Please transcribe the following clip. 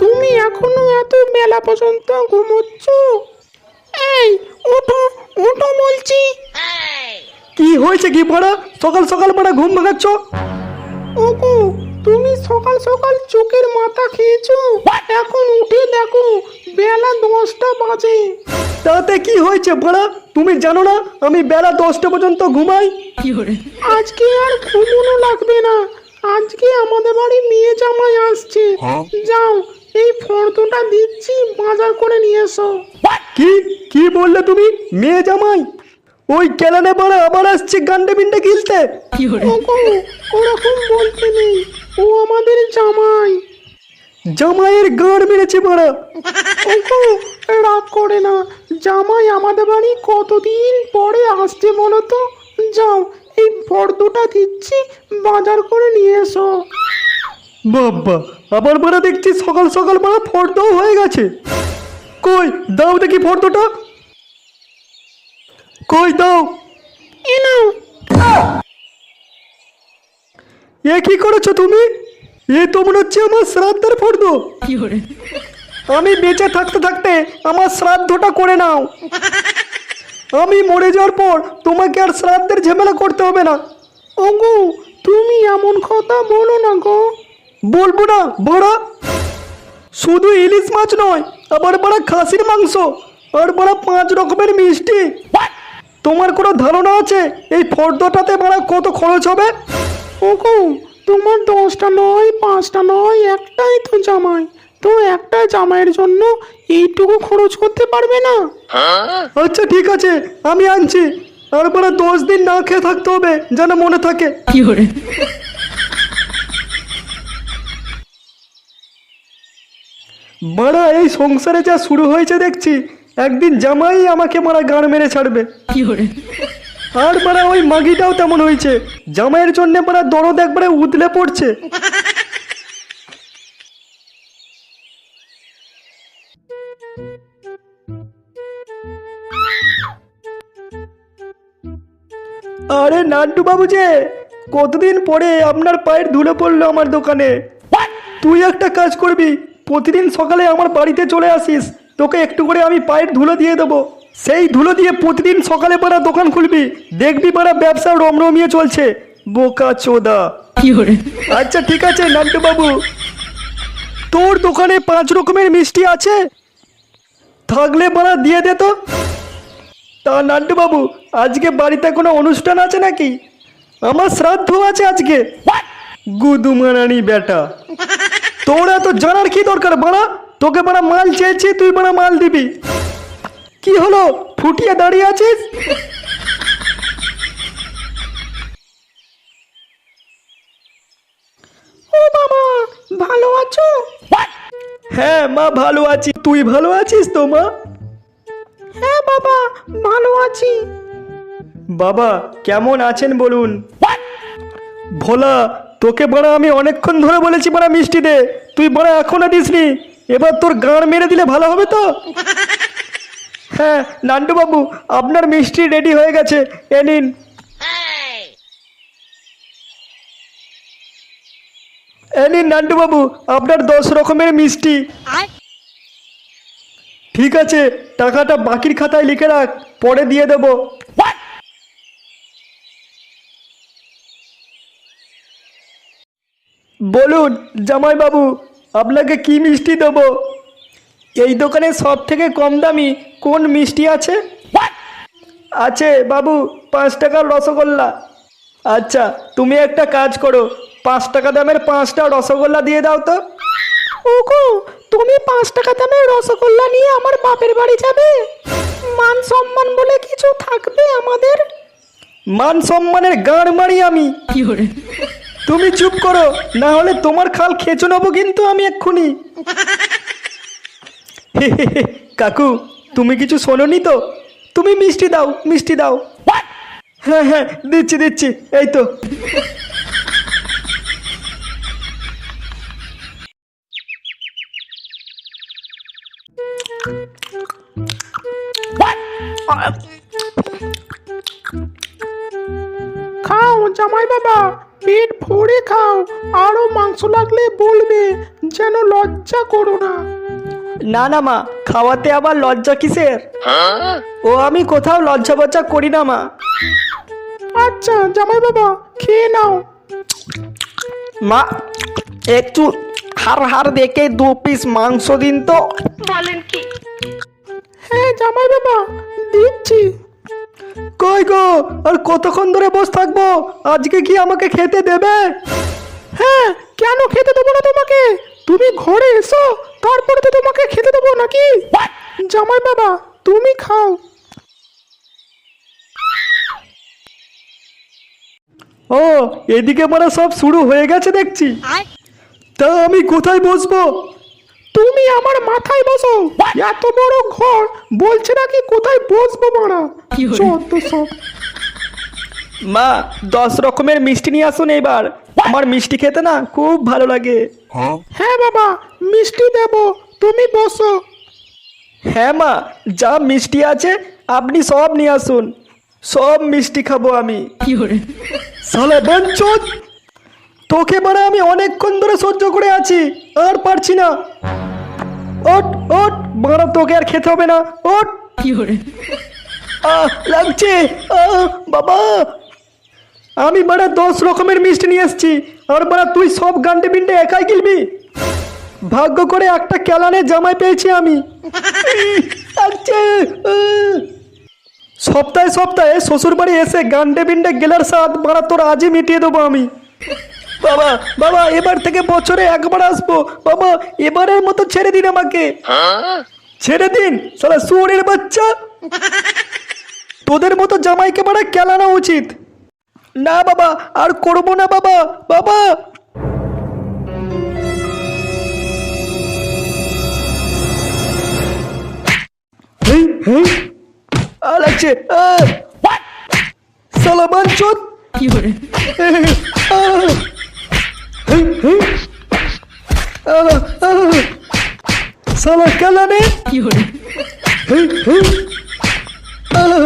তুমি এখনও এত বেলা পর্যন্ত ঘুমোচ্ছ? এই ওঠো ওঠো বলছি। কি হয়েছে কি পড়া সকাল সকাল পড়া ঘুম ভাঙাচ্ছ? ওগো তুমি সকাল সকাল চোখের মাথা খেয়েছো। এখন উঠে দেখো বেলা দশটা বাজে। তাতে কি হয়েছে পড়া তুমি জানো না আমি বেলা দশটা পর্যন্ত ঘুমাই，আজকে আর ঘুমোনো লাগবে না। আজকে আমাদের বাড়ি মেয়ে জামাই আসছে। যাও এই ফর্দটা দিচ্ছি বাজার করে নিয়ে এসো। কি? কি বললে তুমি? মেয়ে জামাই? ওই কেলানে পড়া আবার আসছে গান্ডে বিন্ডে গিলতে। ওরকম বলতে নেই। ও আমাদের জামাই। জামাইয়ের গাঁড় মেরেছে ওগো রাগ করে না। জামাই আমাদের বাড়ি কতদিন পরে আসছে বলো তো? যাও এই ফর্দটা দিচ্ছি বাজার করে নিয়ে এসো। বাবা আবার বড় দেখছি সকাল সকাল বড় ফর্দও হয়ে গেছে। কই দাও দেখি ফর্দটা। কই দাও। এ নাও। এ কি করেছ তুমি? এ তো মনে হচ্ছে আমার শ্রাদ্ধের ফর্দ। আমি বেঁচে থাকতে থাকতে আমার শ্রাদ্ধটা করে নাও। আমি মরে যাওয়ার পর তোমাকে আর শ্রাদ্ধের ঝামেলা করতে হবে না। ওগো তুমি এমন কথা বলো না গো। বলব না বড়া। শুধু ইলিশ মাছ নয় আবার বড়া খাসির মাংস আর বড়া পাঁচ রকমের মিষ্টি। তোমার কোনো ধারণা আছে? এই ফর্দটাতে বড়া কত খরচ হবে? ওগো তোমার দশটা নয় পাঁচটা নয় একটাই তো জামাই। তো একটা জামাইয়ের জন্য এইটুকু খরচ করতে পারবে না? আচ্ছা ঠিক আছে আমি আনছি। তারপরে দশ দিন না খেয়ে থাকতে হবে যেন মনে থাকে，বাড়া এই সংসারে যা শুরু হয়েছে দেখছি একদিন জামাই আমাকে মারা গান মেরে ছাড়বে，আর মারা ওই মাগিটাও তেমন হয়েছে। জামাইয়ের জন্য মারা দরদ একবারে উতলে পড়ছে। আরে নান্টু বাবু যে কতদিন পরে আপনার পায়ের ধুলো পড়ল আমার দোকানে? তুই একটা কাজ করবি প্রতিদিন সকালে আমার বাড়িতে চলে আসিস। তোকে একটু করে আমি পায়ের ধুলো দিয়ে দেবো। সেই ধুলো দিয়ে প্রতিদিন সকালে পাড়া দোকান খুলবি। দেখবি পাড়া ব্যবসা রমরমিয়ে চলছে। বোকা চোদা，আচ্ছা ঠিক আছে নান্টু বাবু তোর দোকানে পাঁচ রকমের মিষ্টি আছে? থাকলে পাড়া দিয়ে দে তো। তা নান্টু বাবু আজকে বাড়িতে কোনো অনুষ্ঠান আছে নাকি? আমার শ্রাদ্ধ আছে আজকে। গুদুমারানি বেটা। তোর এত জানার কি দরকার বাড়া? তোকে বাড়া মাল চেয়েছি তুই বাড়া মাল দিবি। কি হলো? ফুটিয়ে দাঁড়িয়ে আছিস? ও বাবা ভালো আছো? হ্যাঁ মা ভালো আছি। তুই ভালো আছিস তো মা? হ্যাঁ বাবা ভালো আছি। বাবা কেমন আছেন বলুন? ভোলা তোকে বড়া আমি অনেকক্ষণ ধরে বলেছি বড়া মিষ্টি দে। তুই বড়া এখনও দিসনি। এবার তোর গাঁড় মেরে দিলে ভালো হবে তো? হ্যাঁ নান্টু বাবু আপনার মিষ্টি রেডি হয়ে গেছে। এ নিন। এ নিন নান্টু বাবু আপনার দশ রকমের মিষ্টি। ঠিক আছে টাকাটা বাকির খাতায় লিখে রাখ পরে দিয়ে দেবো। বলুন জামাইবাবু। আপনাকে কি মিষ্টি দেবো? এই দোকানে সব থেকে কম দামি কোন মিষ্টি আছে? আছে বাবু পাঁচ টাকার রসগোল্লা। আচ্ছা তুমি একটা কাজ করো পাঁচ টাকা দামের পাঁচটা রসগোল্লা দিয়ে দাও তো। ওগো তুমি পাঁচ টাকা দামের রসগোল্লা নিয়ে আমার বাপের বাড়ি যাবে? মান সম্মান বলে কিছু থাকবে আমাদের? মান সম্মানের গাঁড় মারি আমি। 有人，তুমি চুপ করো না হলে তোমার খাল খেচো নেব কিন্তু আমি এক্ষুনি। কাকু তুমি কিছু শোনোনি তো? তুমি মিষ্টি দাও মিষ্টি দাও। হ্যাঁ হ্যাঁ দিচ্ছি দিচ্ছি এই তো। খাও জামাই বাবা। পেট ভরে খাও আরও মাংস লাগলে বলবে যেন লজ্জা করো না। না না মা খাওয়াতে আবার লজ্জা কিসের? ও আমি কোথাও লজ্জা বজ্জা করি না মা। আচ্ছা জামাই বাবা খেয়ে নাও। মা একটু হাড় হাড় দেখে দু পিস মাংস দিন তো। বলেন কি? হ্যাঁ জামাই বাবা দিচ্ছি। কই গো? আর কতক্ষণ ধরে বস থাকব? আজকে কি আমাকে খেতে দেবে? হ্যাঁ কেন খেতে দেবো না তোমাকে? তুমি ঘরে এসো তারপরে তো তোমাকে খেতে দেবো নাকি? জামাই বাবা তুমি খাও। ও এদিকে মানে সব শুরু হয়ে গেছে দেখছি। তা আমি কোথায় বসবো? তুমি আমার মাথায় বসো। এত বড় ঘর বলছে নাকি কোথায় বসবো মারা? যত সব। মা দশ রকমের মিষ্টি নিয়ে আসুন এবার আমার মিষ্টি খেতে না খুব ভালো লাগে। হ্যাঁ বাবা মিষ্টি দেবো তুমি বসো। হ্যাঁ মা যা মিষ্টি আছে আপনি সব নিয়ে আসুন। সব মিষ্টি খাব আমি। কি সালে বাঞ্চোদ তোকে মানে আমি অনেকক্ষণ ধরে সহ্য করে আছি আর পারছি না। ওট ওট মারা তোকে আর খেতে হবে না। ওট। Fiore, আহ লাগছে। আহ বাবা। আমি মানে দশ রকমের মিষ্টি নিয়ে এসেছি আর মানে তুই সব গান্ডে বিন্ডে একাই গিলবি। ভাগ্য করে একটা কেলানে জামাই পেয়েছি আমি। লাগছে। সপ্তাহে সপ্তাহে শ্বশুর বাড়ি এসে গান্ডে বিন্ডে গেলার স্বাদ মারা তোর আজই মিটিয়ে দেবো আমি। বাবা বাবা এবার থেকে বছরে একবার আসব। বাবা এবারের মতো ছেড়ে দিন আমাকে। ছেড়ে দিন সালা শুয়োরের বাচ্চা। তোদের মতো জামাইকে মারা কেলানো উচিত। না বাবা আর করব না বাবা বাবা। লাগছে আহ! সালা বাঞ্চোদ Fiore, সালা কেলানে কি হেই, হেই। আহ,